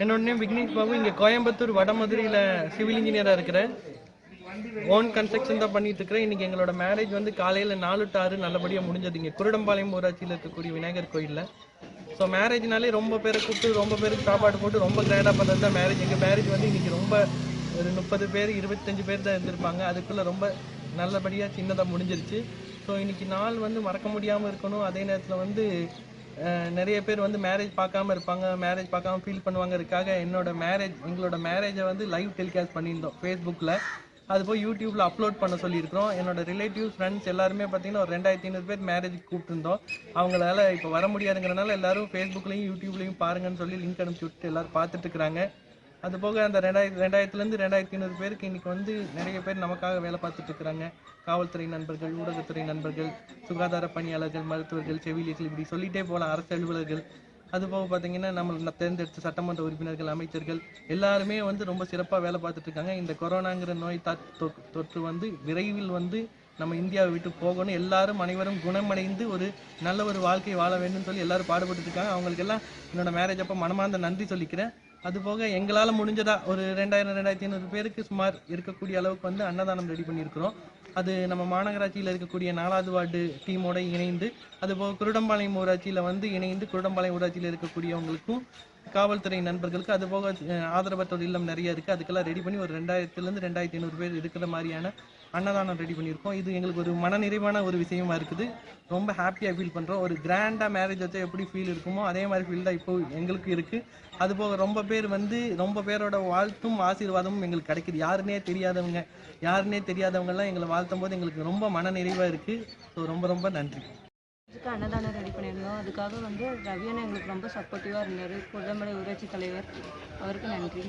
Name Vignesh Babu இங்கே Coimbatore வடமதுரையில் civil இன்ஜினியராக இருக்கிறேன் ஓன் கன்ஸ்ட்ரக்ஷன் தான் பண்ணிட்டு இருக்கிறேன் இன்னைக்கு எங்களோட மேரேஜ் வந்து காலையில் நாலு டு ஆறு நல்லபடியாக முடிஞ்சது. இங்கே குருடம்பாளையம் ஊராட்சியில் இருக்கக்கூடிய விநாயகர் கோயிலில். ஸோ மேரேஜ்னாலே ரொம்ப பேரை கூப்பிட்டு ரொம்ப பேருக்கு சாப்பாடு போட்டு ரொம்ப கிராண்டாக பண்ணுறது தான் மேரேஜ் எங்கள் மேரேஜ் வந்து இன்னைக்கு ரொம்ப ஒரு முப்பது பேர் இருபத்தஞ்சு பேர் தான் இருந்திருப்பாங்க. அதுக்குள்ளே ரொம்ப நல்லபடியாக சின்னதாக முடிஞ்சிருச்சு. ஸோ இன்னைக்கு நாள் வந்து மறக்க முடியாமல் இருக்கணும். அதே நேரத்தில் வந்து நிறைய பேர் வந்து மேரேஜ் பார்க்காம இருப்பாங்க மேரேஜ் பார்க்காம ஃபீல் பண்ணுவாங்கறதுக்காக என்னோட மேரேஜ் எங்களோட மேரேஜை வந்து லைவ் டெலிகாஸ்ட் பண்ணியிருந்தோம் ஃபேஸ்புக்கில் அது போய் யூடியூப்ல அப்லோட் பண்ண சொல்லியிருக்கிறோம். என்னோட ரிலேட்டிவ் ஃப்ரெண்ட்ஸ் எல்லாருமே பார்த்தீங்கன்னா ஒரு ரெண்டாயிரத்தி ஐநூறு பேர் மேரேஜ் கூப்பிட்டுருந்தோம். அவங்களால இப்போ வர முடியாதுங்கிறனால எல்லாரும் ஃபேஸ்புக்லையும் யூடியூப்லையும் பாருங்கன்னு சொல்லி லிங்க் அனுப்பிச்சு விட்டு எல்லாரும் பார்த்துட்டு இருக்கிறாங்க. அது போக அந்த ரெண்டாயிரத்தி ரெண்டாயிரத்துலேருந்து ரெண்டாயிரத்தி ஐநூறு பேருக்கு இன்றைக்கி வந்து நிறைய பேர் நமக்காக வேலை பார்த்துட்டு இருக்கிறாங்க. காவல்துறை நண்பர்கள் ஊடகத்துறை நண்பர்கள் சுகாதார பணியாளர்கள் மருத்துவர்கள் செவிலியர்கள் இப்படி சொல்லிகிட்டே போகலாம். அரசு அலுவலர்கள். அது போக பார்த்தீங்கன்னா நம்ம தேர்ந்தெடுத்த சட்டமன்ற உறுப்பினர்கள் அமைச்சர்கள் எல்லாருமே வந்து ரொம்ப சிறப்பாக வேலை பார்த்துட்டு இருக்காங்க. இந்த கொரோனாங்கிற நோய் தா- தொ- தொற்று வந்து விரைவில் வந்து நம்ம இந்தியாவை விட்டு போகணும். எல்லாரும் அனைவரும் குணமடைந்து ஒரு நல்ல ஒரு வாழ்க்கை வாழ வேண்டும் சொல்லி எல்லாரும் பாடுபட்டு இருக்காங்க. அவங்களுக்கு எல்லாம் என்னோட மேரேஜ் அப்போ மனமார்ந்த நன்றி சொல்லிக்கிறேன். அது போக எங்களால் முடிஞ்சதா ஒரு ரெண்டாயிரம் ரெண்டாயிரத்தி ஐநூறு பேருக்கு சுமார் இருக்கக்கூடிய அளவுக்கு வந்து அன்னதானம் ரெடி பண்ணியிருக்கிறோம். அது நம்ம மாநகராட்சியில் இருக்கக்கூடிய நாலாவது வார்டு டீமோட இணைந்து அது போக குருடம்பாளையம் ஊராட்சியில் வந்து இணைந்து குருடம்பாளையம் ஊராட்சியில் இருக்கக்கூடியவங்களுக்கும் காவல்துறை நண்பர்களுக்கு அது போக ஆதரவற்றோர் இல்லம் நிறைய இருக்குது அதுக்கெல்லாம் ரெடி பண்ணி ஒரு ரெண்டாயிரத்துலேருந்து ரெண்டாயிரத்தி ஐநூறு பேர் இருக்கிற மாதிரியான அன்னதானம் ரெடி பண்ணியிருக்கோம். இது எங்களுக்கு ஒரு மனநிறைவான ஒரு விஷயமா இருக்குது. ரொம்ப ஹாப்பியாக ஃபீல் பண்ணுறோம் ஒரு கிராண்டாக மேரேஜ் வச்சா எப்படி ஃபீல் இருக்குமோ அதே மாதிரி ஃபீல் தான் இப்போ எங்களுக்கு இருக்குது அதுபோக ரொம்ப பேர் வந்து ரொம்ப பேரோட வாழ்த்தும் ஆசீர்வாதமும் எங்களுக்கு கிடைக்குது. யாருன்னே தெரியாதவங்க யாருன்னே தெரியாதவங்கெல்லாம் எங்களை வாழ்த்தும் போது எங்களுக்கு ரொம்ப மன நிறைவாக இருக்குது ஸோ ரொம்ப ரொம்ப நன்றி. இதுக்கு அன்னதானம் ரெடி பண்ணியிருந்தோம். அதுக்காக வந்து ரவியன் எங்களுக்கு ரொம்ப சப்போர்ட்டிவாக இருந்தார். குடமலை ஊராட்சி தலைவர். அவருக்கு நன்றி.